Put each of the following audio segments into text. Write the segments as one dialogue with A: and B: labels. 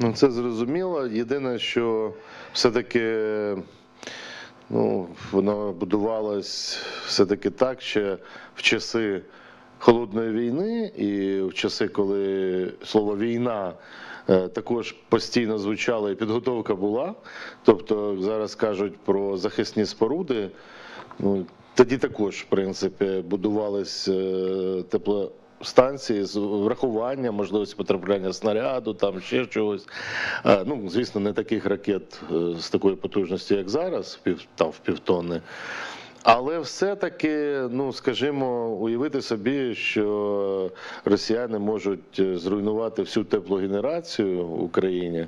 A: Ну, це зрозуміло. Єдине, що все-таки ну, воно будувалось все-таки так, ще в часи холодної війни і в часи, коли слово війна. е, Також постійно звучало і підготовка була. Тобто зараз кажуть про захисні споруди. Ну, тоді також, в принципі, будувались е, теплостанції з врахуванням можливості потрапляння снаряду, там ще чогось. Е, Ну, звісно, не таких ракет е, з такою потужності, як зараз, там в півтонни. Але все-таки, ну скажімо, уявити собі, що росіяни можуть е, зруйнувати всю теплогенерацію в Україні.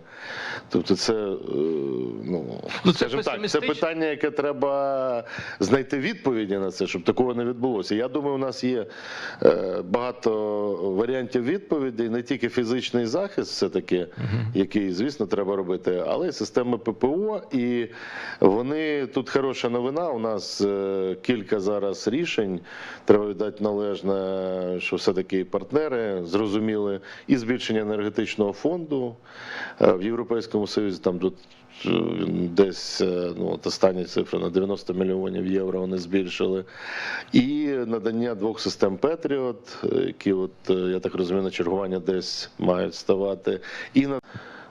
A: Тобто, це, е, ну,
B: Ну, це
A: скажімо так, це питання, яке треба знайти відповіді на це, щоб такого не відбулося. Я думаю, у нас є е, багато варіантів відповідей, не тільки фізичний захист, все таки, який, звісно, треба робити, але й системи ППО. І вони тут хороша новина. У нас кілька зараз рішень. Треба віддати належне, що все-таки партнери зрозуміли і збільшення енергетичного фонду е, в Європейському Союзі. Там тут е, десь е, ну, от останні цифри на 90 мільйонів євро вони збільшили. І надання двох систем Петріот, які, от, я так розумію, на чергування десь мають ставати. І на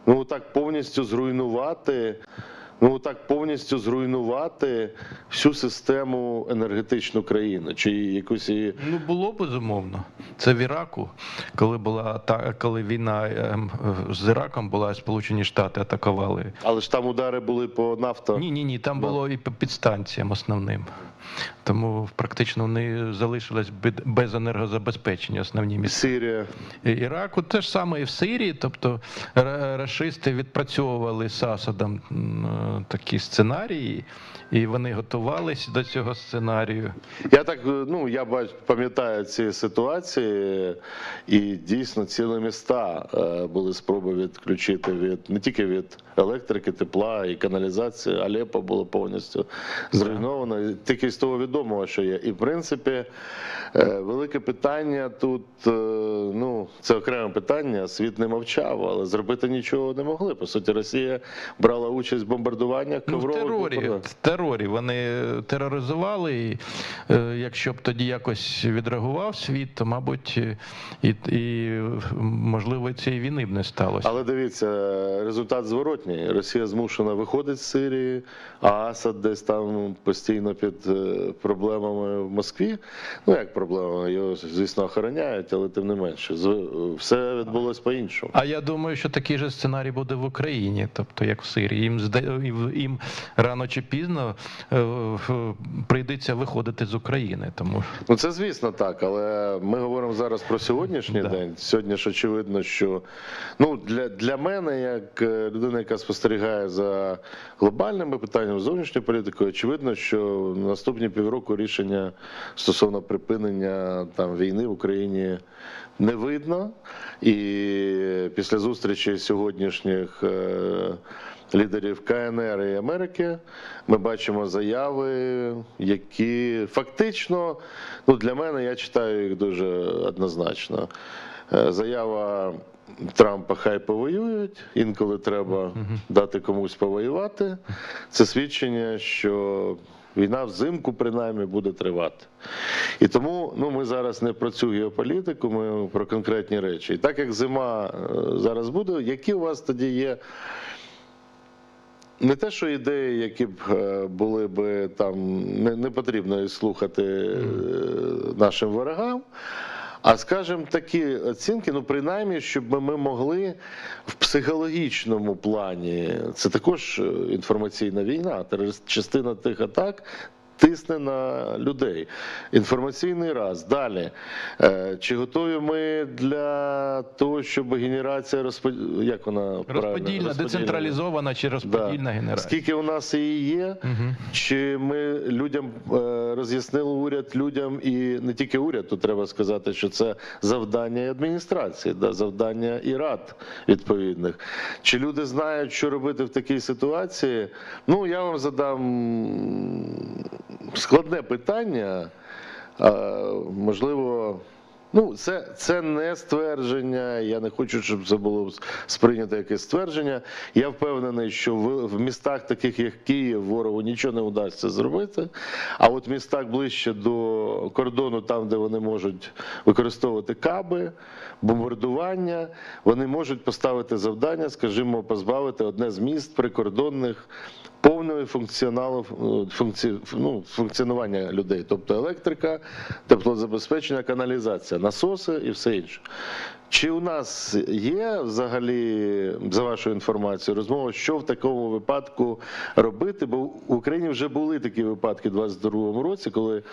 A: ну так повністю зруйнувати. Ну так повністю зруйнувати всю систему енергетичну країни, чи якусь її
B: Ну було безумовно. Це в Іраку, коли була та коли війна ем, з Іраком була, Сполучені Штати атакували.
A: але ж там удари були по нафто.
B: Ні, ні, ні, там було і по підстанціям основним. Тому практично вони залишились без енергозабезпечення основні місця.
A: Сирія.
B: І- Іраку те ж саме і в Сирії, тобто ра- рашисти відпрацьовували з Асадом такі сценарії, і вони готувалися до цього сценарію.
A: Я так е, ну я бач, пам'ятаю ці ситуації, і дійсно цілі міста е, були спроби відключити від не тільки від електрики, тепла і каналізації. Алеппо було повністю зруйновано. Тільки з того відомого, що є. І в принципі, е, велике питання тут. Ну, це окреме питання. Світ не мовчав, але зробити нічого не могли. По суті, Росія брала участь в бомбардуваннях
B: Ну, в терорі, в терорі вони тероризували. І, е, якщо б тоді якось відреагував світ, то, мабуть, і, і можливо, цієї війни б не сталося.
A: Але дивіться, результат зворотній. Росія змушена виходить з Сирії, а Асад десь там постійно під е, проблемами в Москві. Ну як проблемами? Його, звісно, охороняють, але тим не менше. Все відбулось по-іншому.
B: А я думаю, що такий же сценарій буде в Україні, тобто як в Сирії. Їм зда- їм рано чи пізно е, прийдеться виходити з України. Тому
A: Ну це звісно так, але ми говоримо зараз про сьогоднішній
B: Да.
A: день. Сьогодні ж очевидно, що ну для, для мене, як е, людина, яка спостерігає за глобальними питаннями зовнішньої політики, очевидно, що наступні півроку рішення стосовно припинення там війни в Україні не видно. І після зустрічі сьогоднішніх. Лідерів КНР і Америки ми бачимо заяви, які фактично, ну для мене я читаю їх дуже однозначно. Е, Заява Трампа хай повоюють, інколи треба дати комусь повоювати. Це свідчення, що війна взимку принаймні буде тривати. І тому ну, ми зараз не про цю геополітику, ми про конкретні речі. І так як зима е, зараз буде, які у вас тоді є не те, що ідеї, які б е, були б там не, не потрібно слухати mm. нашим ворогам. А скажімо, такі оцінки, ну принаймні, щоб ми могли в психологічному плані, це також е, інформаційна війна, частина тих атак. Тисне на людей. Інформаційний раз. Далі. Е, Чи готові ми для того, щоб генерація розпод... як вона правильно?
B: розподільна, децентралізована чи розподільна
A: Да.
B: генерація.
A: Скільки у нас її є? Чи ми людям е, роз'яснили уряд людям і не тільки уряд, тут треба сказати, що це завдання і адміністрації, да, завдання і рад відповідних. Чи люди знають, що робити в такій ситуації? Ну я вам задам складне питання. Можливо, Ну, це, це не ствердження. Я не хочу, щоб це було сприйнято якесь ствердження. Я впевнений, що в, в містах, таких як Київ, ворогу нічого не вдасться зробити. А от в містах ближче до кордону, там, де вони можуть використовувати каби, бомбардування, вони можуть поставити завдання, скажімо, позбавити одне з міст прикордонних повного функціоналу е, функці, ну, функціонування людей, тобто електрика, теплозабезпечення, каналізація, насоси і все інше. Чи у нас є взагалі, за вашою інформацією, розмова, що в такому випадку робити? Бо в Україні вже були такі випадки у 2022 році, коли.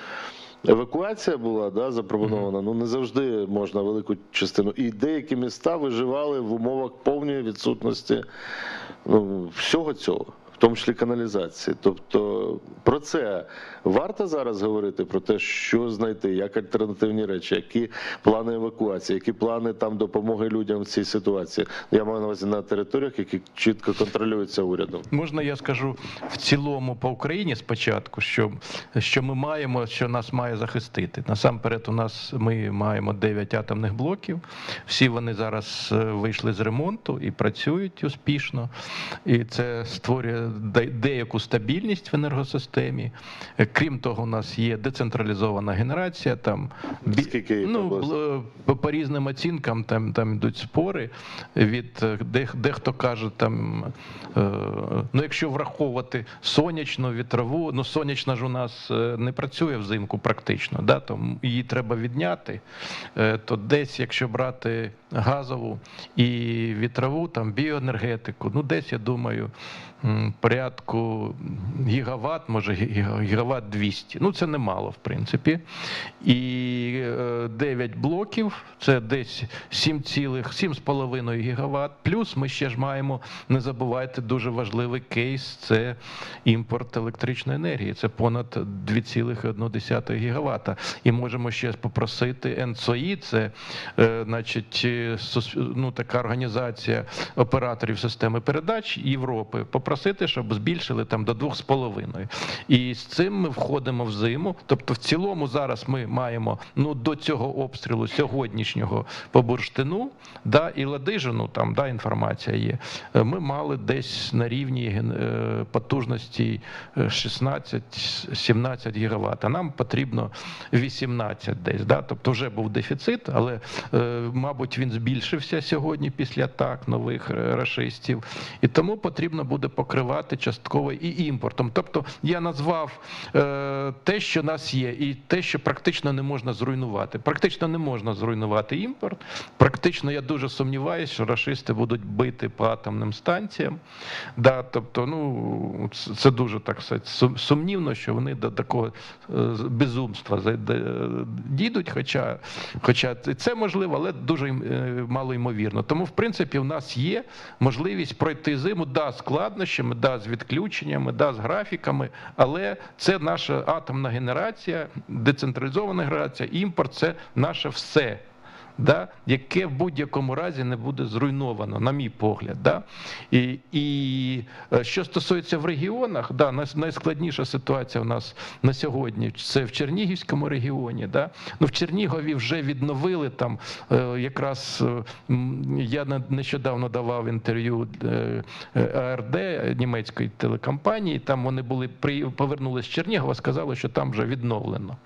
A: Евакуація була да, запропонована. Ну не завжди можна велику частину. І деякі міста виживали в умовах повної відсутності ну, всього цього, в тому числі каналізації. Тобто про це варто зараз говорити, про те, що знайти, як альтернативні речі, які плани евакуації, які плани там допомоги людям в цій ситуації. Я маю на увазі на територіях, які чітко контролюються урядом.
B: Можна я скажу в цілому по Україні спочатку, що, що ми маємо, що нас має захистити. Насамперед, у нас ми маємо 9 атомних блоків. Всі вони зараз е, вийшли з ремонту і працюють успішно. І це створює деяку стабільність в енергосистемі. Е, Крім того, у нас є децентралізована генерація. Там
A: Скільки
B: ну, по, по різним оцінкам там, там йдуть спори. Від е, дехто каже, там е, ну якщо враховувати сонячну вітрову, ну сонячна ж у нас е, не працює взимку практично, да, то м- її треба відняти. Е, то десь, якщо брати газову і вітрову, там біоенергетику, ну десь я думаю. Порядку гігават, може гі- гігават 200. Ну це немало, в принципі. І е, 9 блоків це десь 7,7,5 гігават. Плюс ми ще ж маємо, не забувайте, дуже важливий кейс це імпорт електричної енергії. Це понад 2,1 гігавата. І можемо ще попросити НСОІ, це е, значить, е, ну, така організація операторів системи передач Європи, попросити, щоб збільшили там до 2,5. І з цим ми входимо в зиму. Тобто, в цілому зараз ми маємо ну до цього обстрілу сьогоднішнього по бурштину, да, і ладижину, там да, інформація є. е, Ми мали десь на рівні е, потужності е, 16-17 гігават. А нам потрібно 18 десь. Да? Тобто вже був дефіцит, але е, мабуть він збільшився сьогодні після атак нових е, рашистів. І тому потрібно буде покривати частково і імпортом. Тобто я назвав е, те, що нас є, і те, що практично не можна зруйнувати. Практично не можна зруйнувати імпорт. Практично я дуже сумніваюся, що рашисти будуть бити по атомним станціям. Да, тобто, ну це- дуже так сказати, сумнівно, що вони до такого е, безумства дійдуть. Хоча, хоча це можливо, але дуже е, мало ймовірно. Тому, в принципі, в нас є можливість пройти зиму, да, з складнощами, да, з відключеннями, да, з графіками, але це наша атомна генерація, децентралізована генерація, імпорт це наше все. Да, яке в будь-якому разі не буде зруйновано, на мій погляд. Да? І, і е, що стосується в регіонах, да, найскладніша ситуація у нас на сьогодні це в Чернігівському регіоні. Да? Ну, в Чернігові вже відновили там е, якраз е, я нещодавно давав інтерв'ю АРД німецької телекомпанії. Там вони були повернулися з Чернігова, сказали, що там вже відновлено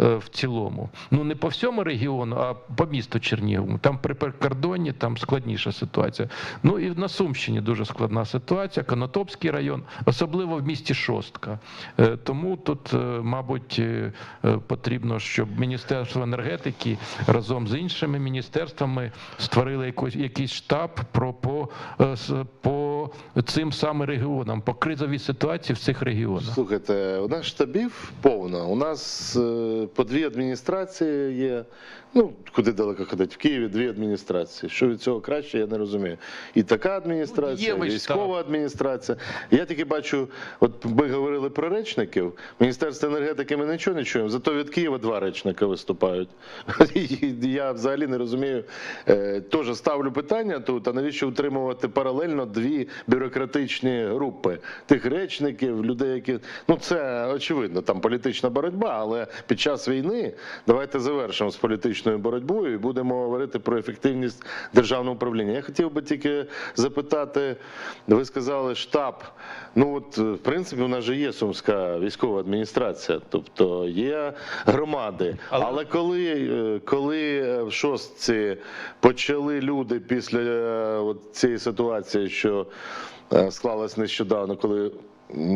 B: в цілому. Ну не по всьому регіону, а по місту Чернігову. Там при прикордонні там складніша ситуація. Ну і на Сумщині дуже складна ситуація. Конотопський район, особливо в місті Шостка. Е, Тому тут, е, мабуть, е, е, потрібно, щоб Міністерство енергетики разом з іншими міністерствами створили якось якийсь штаб про по, е, по цим саме регіонам, по кризовій ситуації в цих регіонах.
A: Слухайте, у нас штабів повно. У нас е, по дві адміністрації є. Ну, куди далеко ходити? В Києві дві адміністрації. Що від цього краще, я не розумію. І така адміністрація,
B: Є
A: і військова адміністрація. Я тільки бачу, от ми говорили про речників. Міністерство енергетики ми нічого не чуємо. Зато від Києва два речника виступають. Я взагалі не розумію. Е, Теж ставлю питання тут, а навіщо утримувати паралельно дві бюрократичні групи тих речників, людей, які ну це очевидно, там політична боротьба, але під час час війни давайте завершимо з політичною боротьбою і будемо говорити про ефективність державного управління. Я хотів би тільки запитати, ви сказали штаб. Ну от в принципі, у нас же є сумська військова адміністрація, тобто є громади.
B: Але-
A: Але коли, е, коли е, в шостці почали люди після е, от цієї ситуації, що склалась нещодавно, коли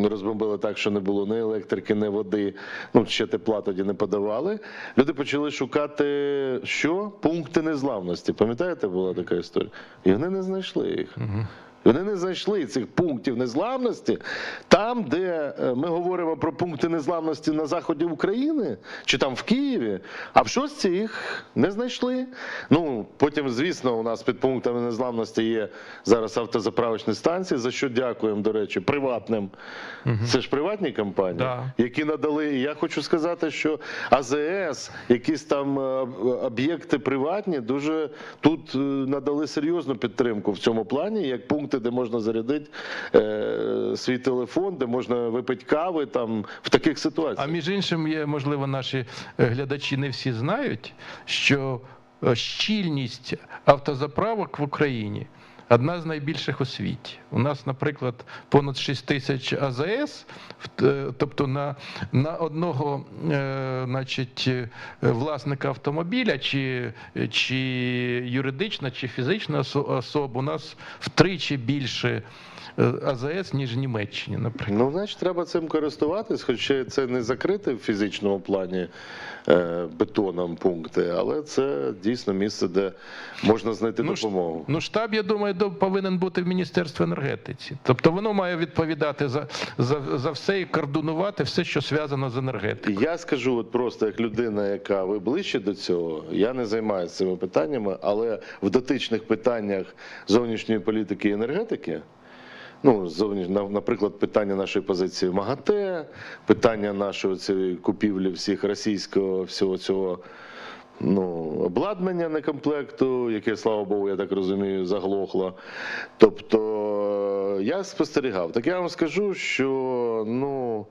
A: розбомбили так, що не було ні електрики, ні води, ну ще тепла тоді не подавали. Люди почали шукати що? Пункти незламності. Пам'ятаєте, була така історія? І вони не знайшли їх. Вони не знайшли цих пунктів незламності там, де е, ми говоримо про пункти незламності на заході України чи там в Києві, а в шостці їх не знайшли. Ну потім, звісно, у нас під пунктами незламності є зараз автозаправочні станції, за що дякуємо, до речі, приватним. Це ж приватні компанії,
B: Да.
A: які надали. І я хочу сказати, що АЗС, якісь там е, об'єкти приватні, дуже тут е, надали серйозну підтримку в цьому плані, як пункти, де можна зарядити е, свій телефон, де можна випити кави там в таких ситуаціях.
B: А між іншим, є, можливо, наші е, глядачі не всі знають, що е, щільність автозаправок в Україні одна з найбільших у світі. У нас, наприклад, понад 6 тисяч АЗС, е, тобто на, на одного е, значить, е, власника автомобіля, чи, чи юридична, чи фізична особа, у нас втричі більше АЗС, ніж Німеччині, наприклад.
A: Ну, значить, треба цим користуватись, хоча це не закрите в фізичному плані е, бетоном пункти, але це дійсно місце, де можна знайти
B: Ну,
A: допомогу.
B: Ну, штаб, я думаю, повинен бути в Міністерстві енергетиці. Тобто воно має відповідати за, за, за все і координувати все, що зв'язано з енергетикою.
A: Я скажу, от просто як людина, яка ви ближче до цього, я не займаюся цими питаннями, але в дотичних питаннях зовнішньої політики і енергетики. Ну, наприклад, питання нашої позиції МАГАТЕ, питання нашої цієї купівлі всіх російського всього цього ну, обладнання некомплекту, яке, слава Богу, я так розумію, заглохло. Тобто я спостерігав. Так я вам скажу, що ну,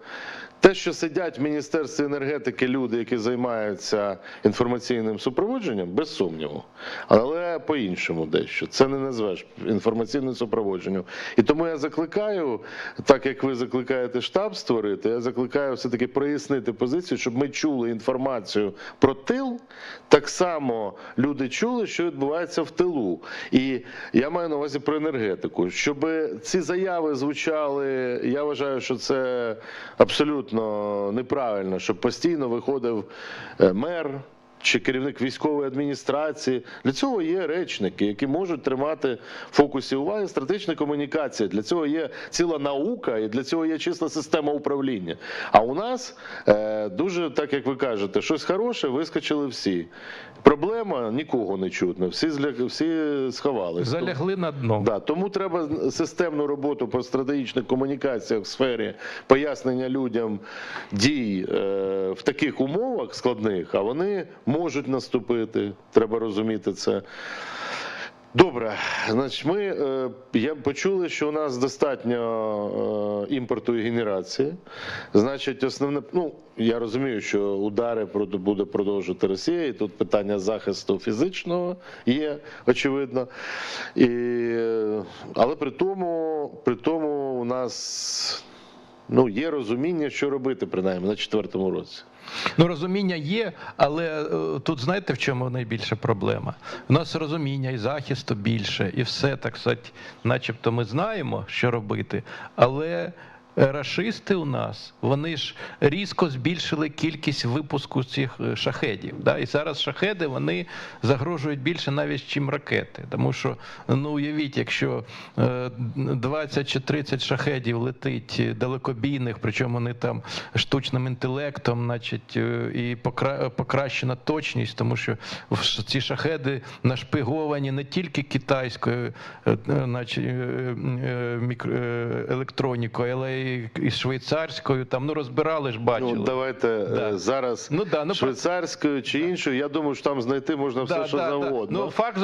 A: те, що сидять в Міністерстві енергетики люди, які займаються інформаційним супроводженням, без сумніву. Але по-іншому дещо. Це не назвеш інформаційним супроводженням. І тому я закликаю, так як ви закликаєте штаб створити, я закликаю все-таки прояснити позицію, щоб ми чули інформацію про тил. Так само люди чули, що відбувається в тилу. І я маю на увазі про енергетику. Щоб ці заяви звучали, я вважаю, що це абсолютно неправильно, щоб постійно виходив е, мер. Чи керівник військової адміністрації для цього є речники, які можуть тримати в фокусі уваги стратегічна комунікація. Для цього є ціла наука, і для цього є числа система управління. А у нас е, дуже так як ви кажете, щось хороше, вискочили всі. Проблема нікого не чутно. Всі зля... всі сховалися.
B: Залягли на дно.
A: Да, тому треба системну роботу по стратегічних комунікаціях в сфері пояснення людям дій е, в таких умовах складних, а вони можуть наступити. Треба розуміти це. Добре, значить, ми е, я почули, що у нас достатньо е, імпорту і генерації. Значить, основне, ну я розумію, що удари буде продовжувати Росія, і тут питання захисту фізичного є, очевидно. І, але при тому, при тому у нас ну, є розуміння, що робити, принаймні, на четвертому році.
B: Ну, розуміння є, але е, тут знаєте, в чому найбільша проблема? У нас розуміння і захисту більше, і все так сказати, начебто ми знаємо, що робити, але. Е, Рашисти у нас вони ж різко збільшили кількість випуску цих е, шахедів. Да? І зараз шахеди вони загрожують більше навіть, чим ракети. Тому що ну уявіть, якщо е, 20 чи 30 шахедів летить е, далекобійних, причому вони там штучним інтелектом, значить, е, і покра- покращена точність, тому що ці шахеди нашпиговані не тільки китайською е, е, значить, е, е, е, електронікою, але й і, і швейцарською, там ну розбирали ж, бачили.
A: Ну, давайте е,
B: Да.
A: зараз
B: Ну, да, ну,
A: швейцарською чи іншою. Я думаю, що там знайти можна все,
B: Да,
A: що
B: да, да.
A: завгодно.
B: Ну, факт,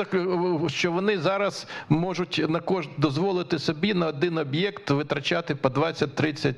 B: що вони зараз можуть на кож... дозволити собі на один об'єкт витрачати по 20-30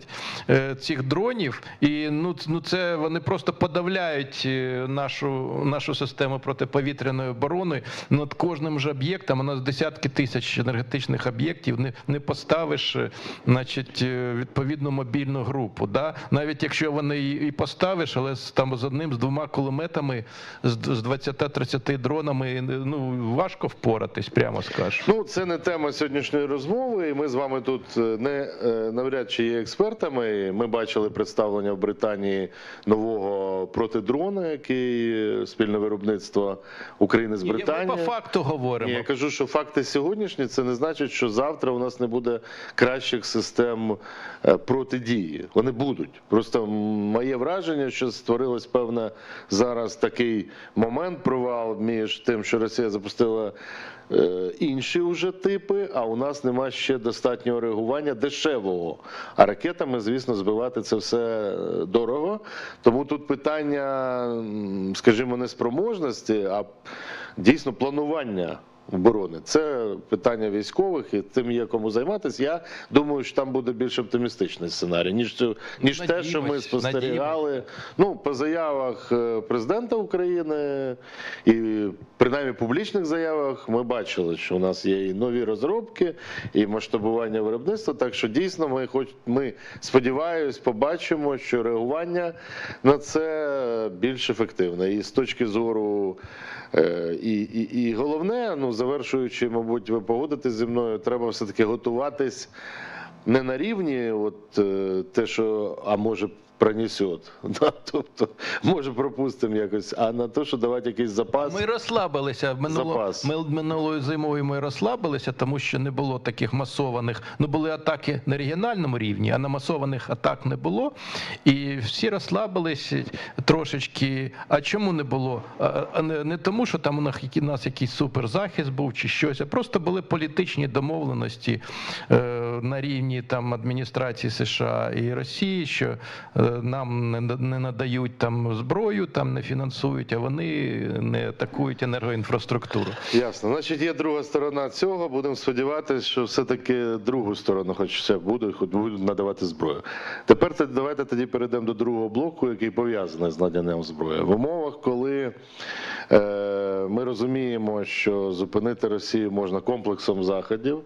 B: е, цих дронів. І ну, ну, це вони просто подавляють е, нашу, нашу систему протиповітряної оборони. Над кожним же об'єктом у нас десятки тисяч енергетичних об'єктів. Не, не поставиш е, значить, е, відповідну мобільну групу. Да? Навіть якщо вони і поставиш, але з, там з одним, з двома кулеметами, з, з 20-30 дронами, ну важко впоратись, прямо скажу.
A: Ну, це не тема сьогоднішньої розмови, і ми з вами тут е, не е, навряд чи є експертами. Ми бачили представлення в Британії нового протидрона, який е, спільне виробництво України з
B: Ні, Ми по факту говоримо.
A: Ні, я кажу, що факти сьогоднішні це не значить, що завтра у нас не буде кращих систем протидії. Вони будуть. Просто моє враження, що створилось певне зараз такий момент провал між тим, що Росія запустила. е, Інші вже типи, а у нас нема ще достатнього реагування дешевого. А ракетами, звісно, збивати це все е, дорого. Тому тут питання, скажімо, не спроможності, а дійсно планування оборони. Це питання військових, і тим є кому займатися. Я думаю, що там буде більш оптимістичний сценарій, ніж цю, ніж те, що ми
B: Надіємось,
A: спостерігали. Ну, по заявах е, президента України і принаймні публічних заявах ми бачили, що у нас є і нові розробки, і масштабування виробництва. Так що дійсно ми хоч ми сподіваюсь, побачимо, що реагування на це більш ефективне. І з точки зору Е, І, і, і головне, ну завершуючи, мабуть, ви погодитесь зі мною, треба все-таки готуватись не на рівні, от е, те, що а може пронесет, да? тобто може пропустимо якось, а на те, що давати якийсь запас.
B: Ми розслабилися минуло,
A: Запас.
B: ми, минулою зимою. Ми розслабилися, тому що не було таких масованих. Ну були атаки на регіональному рівні, а на масованих атак не було. І всі розслабились трошечки. А чому не було? А, не, не тому, що там у нас, у нас якийсь суперзахист був чи щось, а просто були політичні домовленості е, на рівні там адміністрації США і Росії, що е, нам не, не надають там зброю, там не фінансують, а вони не атакують енергоінфраструктуру.
A: Ясно. Значить, є друга сторона цього. Будемо сподіватися, що все-таки другу сторону, хоч це буде, будуть надавати зброю. Тепер давайте тоді перейдемо до другого блоку, який пов'язаний з наданням зброї. В умовах, коли е, ми розуміємо, що зупинити Росію можна комплексом заходів.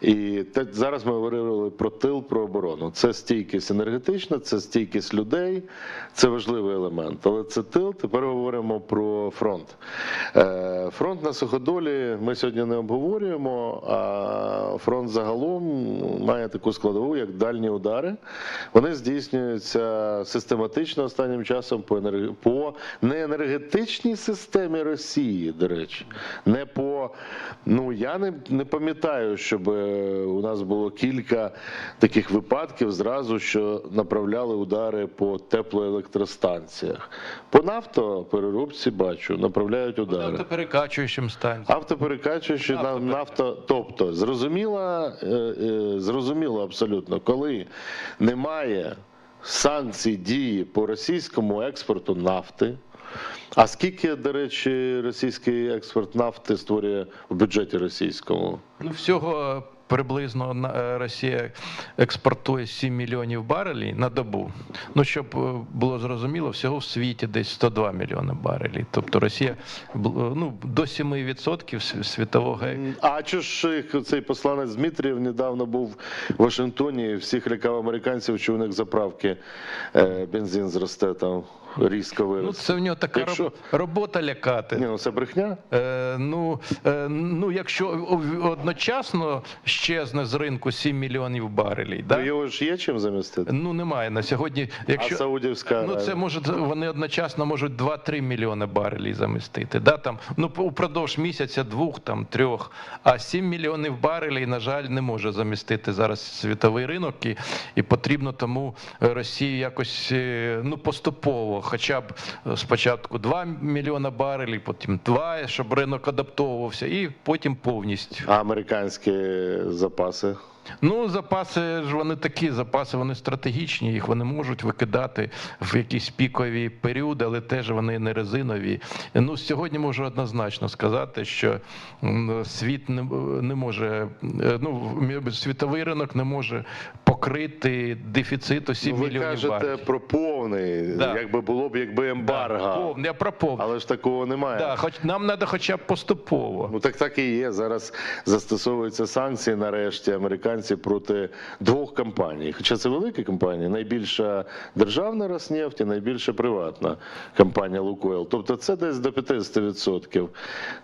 A: І те, зараз ми говорили про тил, про оборону. Це стійкість енергетична, це стійкість людей, це важливий елемент. Але це тил. Тепер говоримо про фронт. Е, Фронт на суходолі ми сьогодні не обговорюємо. А фронт загалом має таку складову, як дальні удари. Вони здійснюються систематично останнім часом по енерг... по не енергетичній системі Росії, до речі, не по ну я не, не пам'ятаю, щоб е, у нас було кілька таких випадків зразу, що направляли удари по теплоелектростанціях. По нафтопереробці бачу, направляють удари.
B: Автоперекачуючим станціям.
A: Автоперекачуючи. нафто, тобто зрозуміло, е, е, зрозуміло абсолютно, коли немає санкцій дії по російському експорту нафти. А скільки, до речі, російський експорт нафти створює в бюджеті російському?
B: Ну, всього приблизно е, Росія експортує 7 мільйонів барелів на добу. Ну, щоб е, було зрозуміло, всього в світі десь 102 мільйони барелів. Тобто Росія бл- ну, до 7% світового
A: А чого ж цей посланець Дмитрієв недавно був в Вашингтоні, всіх лякав американців, що у них заправки е, бензин зросте там різко виросте.
B: Ну, це в нього така
A: Якщо-
B: робота лякати.
A: Ні, ну це брехня.
B: Е, ну, е, ну, якщо одночасно щезне з ринку 7 мільйонів барелів,
A: Да? Його ж є чим замістити.
B: ну немає на сьогодні. Якщо
A: А Саудівська
B: ну це може вони одночасно можуть 2-3 мільйони барелів замістити. Да, там ну упродовж місяця, двох там трьох. А 7 мільйонів барелів, на жаль, не може замістити зараз світовий ринок, і, і потрібно тому Росії якось е, ну поступово, хоча б е, спочатку 2 мільйона барелів, потім 2, щоб ринок адаптовувався, і потім повністю.
A: А американські запаси
B: Ну, запаси ж вони такі, запаси вони стратегічні, їх вони можуть викидати в якісь пікові періоди, але теж вони не резинові. Ну, сьогодні можу однозначно сказати, що світ не, не може, е, ну, світовий ринок не може покрити дефіциту 7
A: Ну, ви кажете
B: барелів.
A: про повний,
B: Да.
A: якби було б, якби ембарго.
B: Да, повний, про повний.
A: Але ж такого немає.
B: Да, хоч нам треба хоча б поступово.
A: Ну так так і є. Зараз застосовуються санкції нарешті американці проти двох компаній. Хоча це великі компанії, найбільша державна Роснефть і найбільша приватна компанія Лукойл. Тобто це десь до 50%.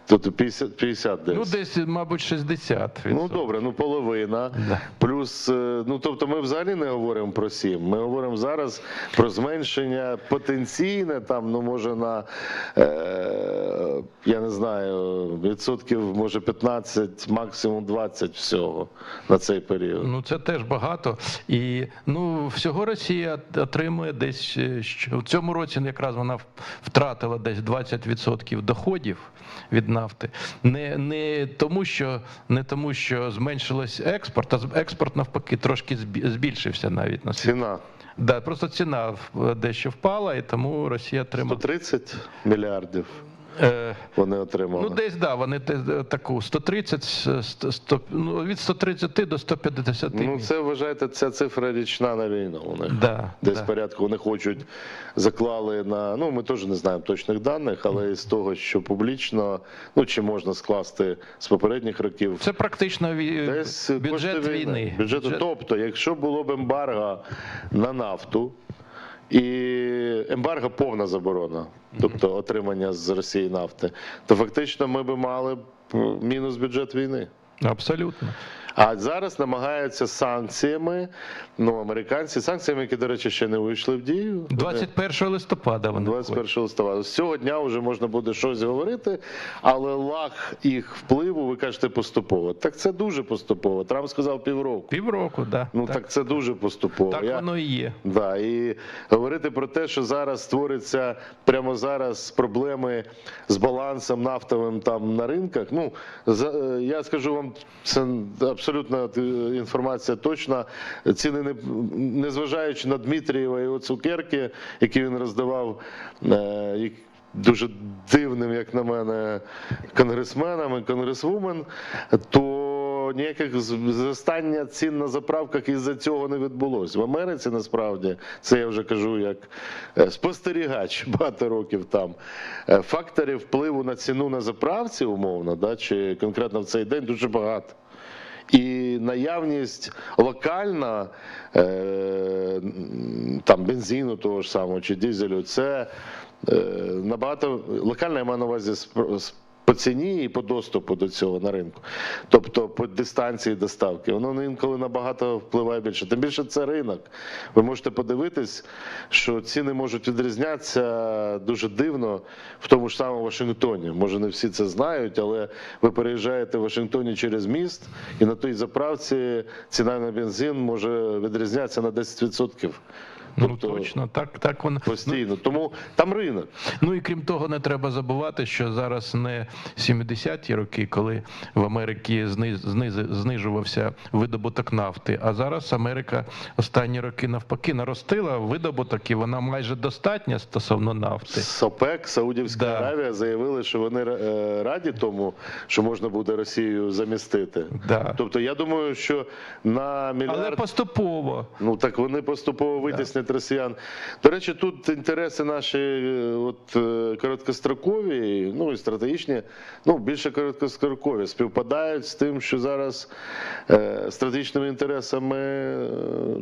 A: Тобто 50, 50 десь.
B: Ну, десь, мабуть, 60%.
A: Ну добре, ну половина.
B: Да.
A: Плюс, е, ну тобто, ми взагалі не говоримо про сім. Ми говоримо зараз про зменшення потенційне, там, ну може на е, я не знаю, відсотків може 15, максимум 20 всього на цей період.
B: Ну це теж багато. І ну всього Росія отримує десь е, в цьому році якраз вона втратила десь 20% доходів від нафти. Не, не тому, що не тому, що зменшилось експорт, а експорт навпаки трошки збі- збільшився навіть на світ.
A: Ціна
B: Да, просто ціна дещо впала, і тому Росія отримала.
A: 130 мільярдів вони отримали.
B: Ну, десь да, вони те- таку 130, 100, 100, ну, від 130 до 150
A: Ну, це вважаєте, ця цифра річна на війну у них.
B: Да,
A: Десь
B: да.
A: порядку вони хочуть заклали на. Ну, ми теж не знаємо точних даних, але з того, що публічно, ну чи можна скласти з попередніх років.
B: Це практично ві-
A: Десь
B: бюджет
A: кошти
B: війни.
A: Бюджету. Тобто, якщо було б ембарго на нафту і ембарго повна заборона, тобто отримання з Росії нафти, то фактично ми би мали мінус бюджет війни.
B: Абсолютно.
A: А зараз намагаються санкціями, ну американці, санкціями, які, до речі, ще не вийшли в дію.
B: 21 листопада вони виходять.
A: 21 листопада. З цього дня вже можна буде щось говорити, але лаг їх впливу, ви кажете, поступово. Так це дуже поступово. Трамп сказав півроку.
B: Півроку, да.
A: Ну
B: так,
A: так, це дуже поступово.
B: так
A: Я-
B: воно і є.
A: Да, і говорити про те, що зараз створиться прямо зараз проблеми з балансом нафтовим там на ринках. Ну е, я скажу вам, це абсолютно е, інформація точна. Ціни не незважаючи на Дмитрієва і цукерки, які він роздавав. Е, Дуже дивним, як на мене, конгресменам і конгресвумен, то ніяких зростання цін на заправках із-за цього не відбулося. В Америці насправді це я вже кажу як е, спостерігач багато років там. Факторів впливу на ціну на заправці, умовно, да, чи конкретно в цей день дуже багато. І наявність локальна е, там бензину того ж самого чи дизелю, це е, набагато локальна я маю на увазі по ціні і по доступу до цього на ринку, тобто по дистанції доставки, воно інколи набагато впливає більше. Тим більше це ринок. Ви можете подивитись, що ціни можуть відрізнятися дуже дивно в тому ж самому Вашингтоні. Може, не всі це знають, але ви переїжджаєте в Вашингтоні через міст, і на той заправці ціна на бензин може відрізнятися на 10%.
B: Ну
A: Тобто
B: точно, так, так воно.
A: Постійно. Тому там ринок.
B: Ну і крім того, не треба забувати, що зараз не 70-ті роки, коли в Америці зниз, зниз- знижувався видобуток нафти, а зараз Америка останні роки навпаки наростила видобуток, і вона майже достатня стосовно нафти.
A: З ОПЕК, Саудівська
B: Да.
A: Аравія заявили, що вони е, раді тому, що можна буде Росію замістити.
B: Да.
A: Тобто, я думаю, що на
B: Але поступово.
A: Ну так вони поступово витіснять росіян. До речі, тут інтереси наші е, от, е, короткострокові, ну і стратегічні, ну більше короткострокові, співпадають з тим, що зараз е, стратегічними інтересами е,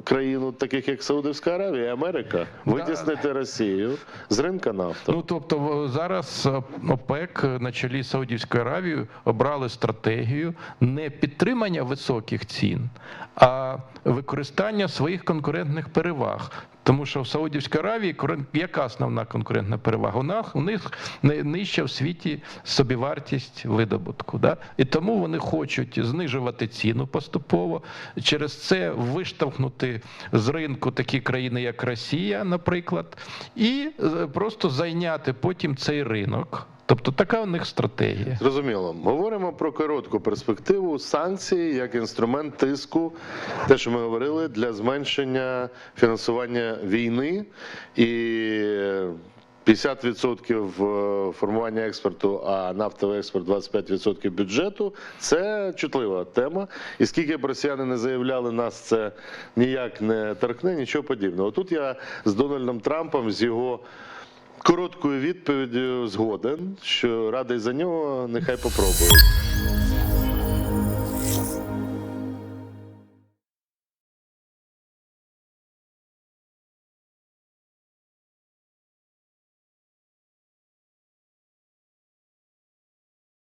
A: країн, таких як Саудівська Аравія і Америка, витіснити Росію з ринка нафти.
B: Ну тобто зараз ОПЕК на чолі з Саудівською Аравією обрали стратегію не підтримання високих цін, а використання своїх конкурентних переваг. Тому що в Саудівській Аравії яка основна конкурентна перевага? У них, у них нижча в світі собівартість видобутку. Да? І тому вони хочуть знижувати ціну поступово, через це виштовхнути з ринку такі країни, як Росія, наприклад, і е, просто зайняти потім цей ринок. Тобто така у них стратегія.
A: Зрозуміло. Говоримо про коротку перспективу санкції як інструмент тиску, те, що ми говорили, для зменшення фінансування війни і 50% формування експорту, а нафтовий експорт 25% бюджету це чутлива тема. І скільки б росіяни не заявляли, нас це ніяк не торкне, нічого подібного. Тут я з Дональдом Трампом з його короткою відповіддю згоден, що радий за нього, нехай попробують.